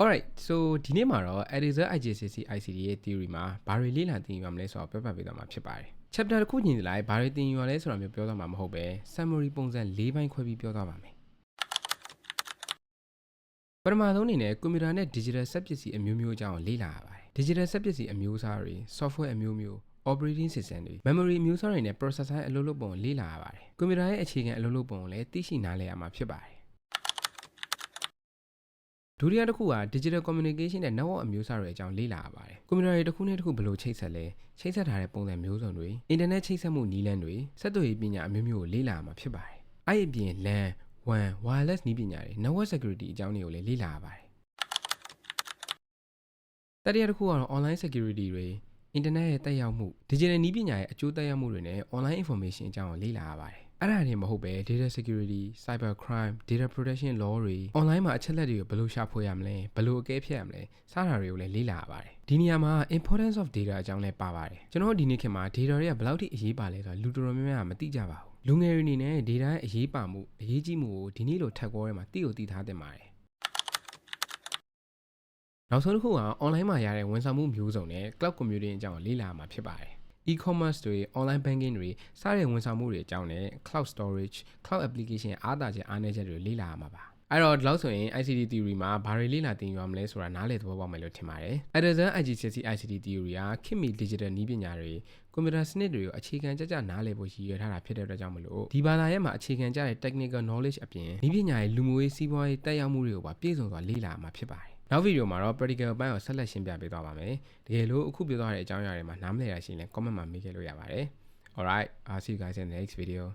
Alright so ဒီနေ့မှာတော့ Editor IGCSE ICD ရဲ့ theory မှာဘာတွေလေ့လာသင်ယူရမလဲဆိုတော့ပြောပြပေးသွားမှာဖြစ်ပါတယ် chapter တစ်ခုညီလိုက်ဘာတွေသင်ယူရလဲဆိုတာမျိုးပြောသွားမှာမဟုတ်ပဲ summary ပုံစံ၄ပိုင်းခွဲပြီးပြောသွားပါမယ်ပထမဆုံးအနေနဲ့ကွန်ပျူတာနဲ့ digital စက်ပစ္စည်းအမျိုးမျိုးအကြောင်းကိုလေ့လာရပါတယ် digital စက်ပစ္စည်းအမျိုးအစားတွေ software အမျိုးမျိုး operating system တွေ memory အမျိုးအစားတွေနဲ့ processor အလုပ်လုပ်ပုံကိုလေ့လာရပါတယ်ကွန်ပျူတာရဲ့အခြေခံအလုပ်လုပ်ပုံကိုလည်းသိရှိနားလည်ရမှာဖြစ်ပါတယ် ဒုတိယတစ်ခုက digital communication နဲ့ network အမျိုးအစားတွေအကြောင်းလေ့လာရပါတယ်။ကွန်ပျူတာတွေတစ်ခုနဲ့တစ်ခုဘယ်လိုချိတ်ဆက်လဲ၊ချိတ်ဆက်ထားတဲ့ပုံစံမျိုးစုံတွေ၊အင်တာနက်ချိတ်ဆက်မှုနည်းလမ်းတွေ၊ဆက်သွယ်ရေးပညာအမျိုးမျိုးကိုလေ့လာရမှာဖြစ်ပါတယ်။အဲ့ဒီအပြင် LAN, WAN, wireless နည်းပညာတွေ network security အကြောင်းတွေကိုလည်းလေ့လာရပါတယ်။တတိယတစ်ခုကတော့ online security တွေ၊အင်တာနက်ရဲ့တက်ရောက်မှု digital နည်းပညာရဲ့အကျိုးတက်ရောက်မှုတွေနဲ့ online information အကြောင်းကိုလေ့လာရပါတယ်။ အဲ့ဒါတွေမဟုတ်ပဲ data security, cyber crime, data protection law တွေ online မှာအချက်လက်တွေကိုဘယ်လိုရှာဖွေရမလဲဘယ်လိုအကဲဖြတ်ရမလဲစတာတွေကိုလည်းလေ့လာရပါတယ်ဒီနေရာမှာ importance of data အကြောင်းလည်းပါပါတယ်ကျွန်တော်တို့ဒီနေ့ခေတ်မှာ data တွေကဘယ်လောက်ထိအရေးပါလဲဆိုတာလူတော်တော်များများကမသိကြပါဘူးလူငယ်တွေအနေနဲ့ data ရဲ့အရေးပါမှုအရေးကြီးမှုကိုဒီနေ့လိုထက်ကောထဲမှာသိကိုသိထားသင့်ပါတယ်နောက်ဆုံးတစ်ခုက online မှာရတဲ့ဝန်ဆောင်မှုမျိုးစုံနဲ့ cloud computing အကြောင်းကိုလေ့လာရမှာဖြစ်ပါတယ် e-commerce တွေ online banking တွေစတဲ့ဝန်ဆောင်မှုတွေအကြောင်းနဲ့ cloud storage cloud application အားသာချက်အားနည်းချက်တွေလေ့လာရမှာပါအဲ့တော့ဒီလောက်ဆိုရင် ICT theory မှာဘာတွေလေ့လာသင်ယူရမလဲဆိုတာနားလည်သဘောပေါက်မယ်လို့ထင်ပါတယ်။ Edison IGCSE ICT theory ကခေတ်မီ digital နည်းပညာတွေကွန်ပျူတာစနစ်တွေကိုအခြေခံကြကြနားလည်ဖို့ရည်ရွယ်ထားတာဖြစ်တဲ့အတွက်ကြောင့်မလို့ဒီဘာသာရဲ့မှာအခြေခံကြတဲ့ technical knowledge အပြင်နည်းပညာရဲ့လူမှုရေးစီးပွားရေးတက်ရောက်မှုတွေကိုပါပြည့်စုံစွာလေ့လာမှာဖြစ်ပါတယ်။ နောက်ဗီဒီယိုမှာတော့ practical ဘက်ကိုဆက်လက်ရှင်းပြပေးသွားပါမယ်။တကယ်လို့အခုပြောသွားတဲ့အကြောင်းအရာတွေမှာနားမလည်ရရှိရင်လည်း comment မှာမေးခဲ့လို့ရပါတယ်။ Alright, I'll see you guys in the next video.